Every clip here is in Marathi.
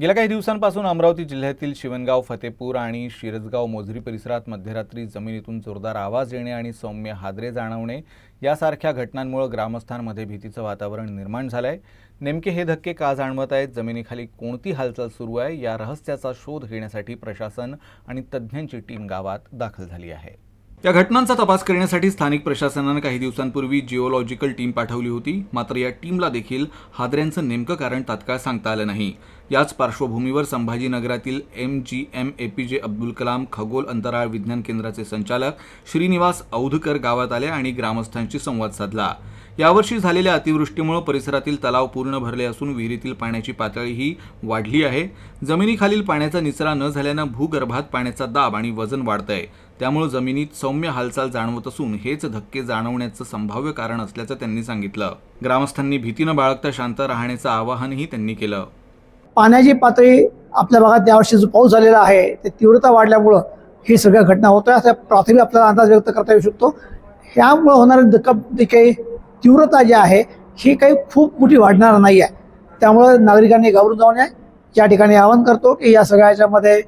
गेल्या काही दिवसांपासून अमरावती जिल्ह्यातील शिवणगाव फतेपूर आणि शिरजगाव मोझरी परिसरात मध्यरात्री जमिनीतून जोरदार आवाज येणे आणि सौम्य हादरे जाणवणे यासारख्या घटनांमुळे ग्रामस्थांमध्ये भीतीचं वातावरण निर्माण झालं आहे नेमके हे धक्के का जाणवत आहेत? जमिनीखाली कोणती हालचाल सुरू आहे? या रहस्याचा शोध घेण्यासाठी प्रशासन आणि तज्ज्ञांची टीम गावात दाखल झाली आहे. या घटनांचा तपास करण्यासाठी स्थानिक प्रशासनानं काही दिवसांपूर्वी जिओलॉजिकल टीम पाठवली होती. मात्र या टीमला देखील हादऱ्यांचं नेमकं कारण तात्काळ सांगता आलं नाही. याच पार्श्वभूमीवर संभाजीनगरातील M G M A P J Abdul Kalam खगोल अंतराळ विज्ञान केंद्राचे संचालक श्रीनिवास औधकर गावात आले आणि ग्रामस्थांशी संवाद साधला. यावर्षी झालेल्या अतिवृष्टीमुळे परिसरातील तलाव पूर्ण भरले असून विहिरीतील पाण्याची पातळीही वाढली आहे. जमिनीखालील पाण्याचा निचरा न झाल्यानं भूगर्भात पाण्याचा दाब आणि वजन वाढतंय. त्यामुळे जमिनीत सौम्य हालचाल जाणवत असून हेच धक्के जाणवण्याचं संभाव्य कारण असल्याचं त्यांनी सांगितलं. ग्रामस्थांनी भीतीनं बाळगता शांत राहण्याचं आवाहनही त्यांनी केलं. पाण्याची पातळी आपल्या भागात यावर्षी जो पाऊस झालेला आहे ते तीव्रता वाढल्यामुळं ही सगळ्या घटना होत्या. असा प्राथमिक आपल्याला अंदाज व्यक्त करता येऊ शकतो. ह्यामुळं होणारी धक्का काही तीव्रता जी आहे ही काही खूप मोठी वाढणार नाही आहे त्यामुळं नागरिकांनी घाबरून जाऊ नये. या ठिकाणी आवाहन करतो की या सगळ्या याच्यामध्ये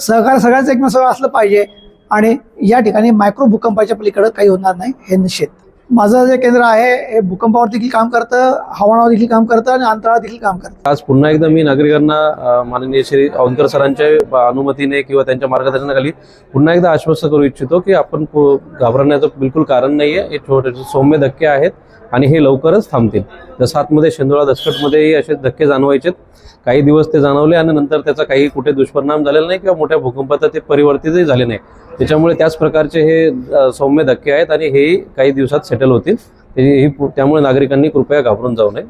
सहकार सगळ्याच एकमेव सगळं असलं पाहिजे आणि या ठिकाणी मायक्रो भूकंपाच्या पलीकडं काही होणार नाही हे निश्चित. माझं जे केंद्र आहे हे भूकंपावर देखील काम करतं हवामानावर देखील काम करतं आणि अंतराळावर देखील काम करतं. आज पुन्हा एकदा मी नागरिकांना माननीय श्री औंदकर सरांच्या अनुमतीने किंवा त्यांच्या मार्गदर्शनाखाली पुन्हा एकदा आश्वस्त करू इच्छितो की आपण घाबरण्याचं बिलकुल कारण नाही आहे हे छोटे सौम्य धक्के आहेत आणि हे लवकरच थांबतील. जसं आतमध्ये शेंदोळा दसकटमध्येही असे धक्के जाणवायचे काही दिवस ते जाणवले आणि नंतर त्याचा काही कुठे दुष्परिणाम झालेला नाही किंवा मोठ्या भूकंपाचा ते परिवर्तितही झाले नाही. त्याच्यामुळे त्याच प्रकारचे हे सौम्य धक्के आहेत आणि हे काही दिवसात सेटल होतील. ही त्यामुळे नागरिकांनी कृपया घाबरून जाऊ नये.